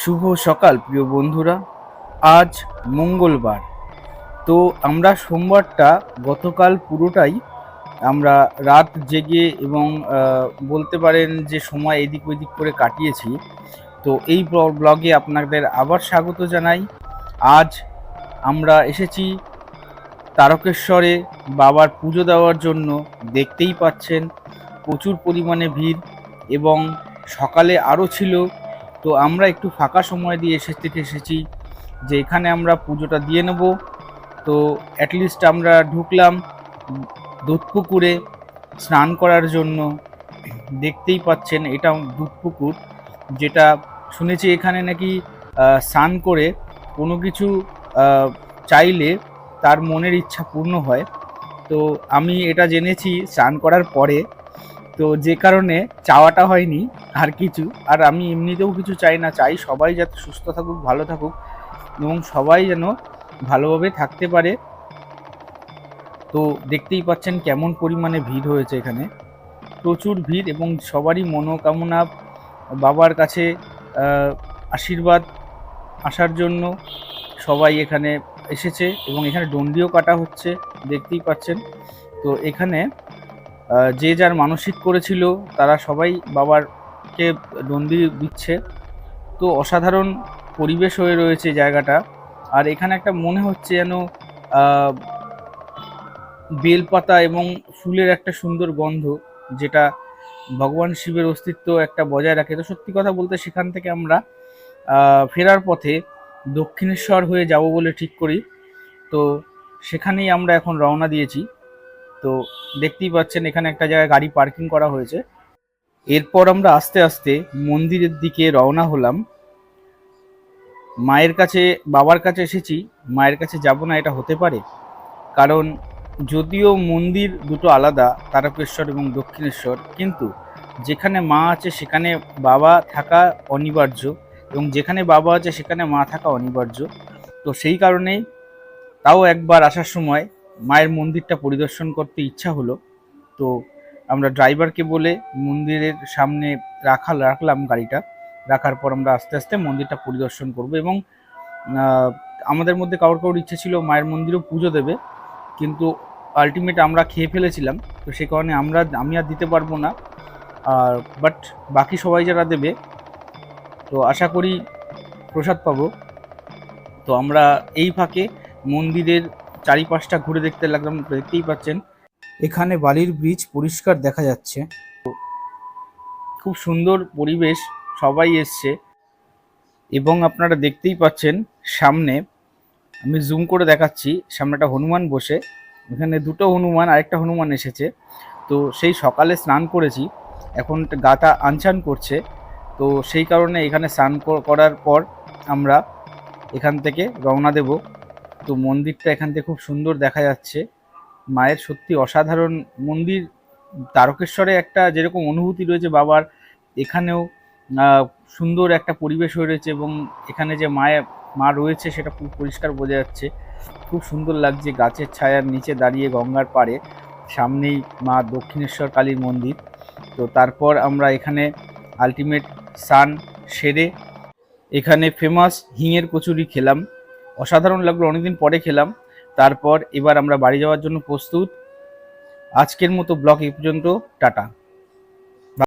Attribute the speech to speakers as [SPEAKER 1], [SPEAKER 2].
[SPEAKER 1] শুভ সকাল, প্রিয় বন্ধুরা। আজ মঙ্গলবার। তো আমরা সোমবারটা গতকাল পুরোটাই আমরা রাত জেগে এবং বলতে পারেন যে সময় এদিক ওদিক করে কাটিয়েছি। তো এই ব্লগে আপনাদের আবার স্বাগত জানাই। আজ আমরা এসেছি তারকেশ্বরে বাবার পুজো দেওয়ার জন্য। দেখতেই পাচ্ছেন প্রচুর পরিমাণে ভিড় এবং সকালে আরও ছিল তো আমরা একটু ফাঁকা সময় দিয়ে এসে থেকে এসেছি যে এখানে আমরা পুজোটা দিয়ে নেব। তো অ্যাটলিস্ট আমরা ঢুকলাম দুধপুকুরে স্নান করার জন্য। দেখতেই পাচ্ছেন এটা দুধপুকুর, যেটা শুনেছি এখানে নাকি স্নান করে কোনো কিছু চাইলে তার মনের ইচ্ছা পূর্ণ হয়। তো আমি এটা জেনেছি স্নান করার পরে। তো যে কারণে চাওয়াটা হয়নি। আর কিছু। আর আমি এমনিতেও কিছু চাই না, চাই সবাই যাতে সুস্থ থাকুক, ভালো থাকুক, এবং সবাই যেন ভালোভাবে থাকতে পারে। তো দেখতেই পাচ্ছেন কেমন পরিমাণে ভিড় হয়েছে এখানে। প্রচুর ভিড় এবং সবারই মনোকামনা বাবার কাছে আশীর্বাদ আসার জন্য সবাই এখানে এসেছে এবং এখানে ডন্ডিও কাটা হচ্ছে, দেখতেই পাচ্ছেন। তো এখানে যে যার মানসিক করেছিল, তারা সবাই বাবারকে ডন্ডি দিচ্ছে। তো অসাধারণ পরিবেশ হয়ে রয়েছে জায়গাটা। আর এখানে একটা মনে হচ্ছে যেন বেলপাতা এবং ফুলের একটা সুন্দর গন্ধ, যেটা ভগবান শিবের অস্তিত্ব একটা বজায় রাখে। তো সত্যি কথা বলতে সেখান থেকে আমরা ফেরার পথে দক্ষিণেশ্বর হয়ে যাব বলে ঠিক করি। তো সেখানেই আমরা এখন রওনা দিয়েছি। তো দেখতেই পাচ্ছেন এখানে একটা জায়গায় গাড়ি পার্কিং করা হয়েছে। এরপর আমরা আস্তে আস্তে মন্দিরের দিকে রওনা হলাম। মায়ের কাছে, বাবার কাছে এসেছি। মায়ের কাছে যাব না, এটা হতে পারে। কারণ যদিও মন্দির দুটো আলাদা, তারকেশ্বর এবং দক্ষিণেশ্বর, কিন্তু যেখানে মা আছে সেখানে বাবা থাকা অনিবার্য এবং যেখানে বাবা আছে সেখানে মা থাকা অনিবার্য। তো সেই কারণেই তাও একবার আসার সময় মায়ের মন্দিরটা পরিদর্শন করতে ইচ্ছা হলো। তো আমরা ড্রাইভারকে বলে মন্দিরের সামনে রাখা রাখলাম গাড়িটা। রাখার পর আমরা আস্তে আস্তে মন্দিরটা পরিদর্শন করব এবং আমাদের মধ্যে কারোর কারোর ইচ্ছে ছিল মায়ের মন্দিরেও পুজো দেবে। কিন্তু আলটিমেট আমরা খেয়ে ফেলেছিলাম। তো সে কারণে আমরা, আমি আর দিতে পারব না। আর বাট বাকি সবাই যারা দেবে, তো আশা করি প্রসাদ পাবো। তো আমরা এই ফাঁকে মন্দিরের চারিপাশটা ঘুরে দেখতে লাগলাম, দেখতেই পাচ্ছেন। এখানে বালির ব্রিজ পরিষ্কার দেখা যাচ্ছে। খুব সুন্দর পরিবেশ সবাই এসছে। এবং আপনারা দেখতেই পাচ্ছেন সামনে, আমি জুম করে দেখাচ্ছি সামনে একটা হনুমান বসে। এখানে দুটো হনুমান, আরেকটা হনুমান এসেছে। তো সেই সকালে স্নান করেছি। এখন গাটা আনচান করছে। তো সেই কারণে এখানে স্নান করার পর আমরা এখান থেকে রওনা দেব। তো মন্দিরটা এখান থেকে খুব সুন্দর দেখা যাচ্ছে। মায়ের সত্যি অসাধারণ মন্দির, তারকেশ্বরে একটা যেরকম অনুভূতি রয়েছে বাবার, এখানেও সুন্দর একটা পরিবেশ হয়ে রয়েছে এবং এখানে যে মায়ের মা রয়েছে সেটা খুব পরিষ্কার বোঝা যাচ্ছে। খুব সুন্দর লাগছে গাছের ছায়ার নিচে দাঁড়িয়ে গঙ্গার পাড়ে, সামনেই মা দক্ষিণেশ্বর কালীর মন্দির। তো তারপর আমরা এখানে আলটিমেট সান সেরে, এখানে ফেমাস হিঙের কচুরি খেলাম। অসাধারণ লাগল, অনেকদিন পরে খেলাম। তারপর এবার আমরা বাড়ি যাওয়ার জন্য প্রস্তুত। আজকের মতো ব্লক এই পর্যন্ত টাটা।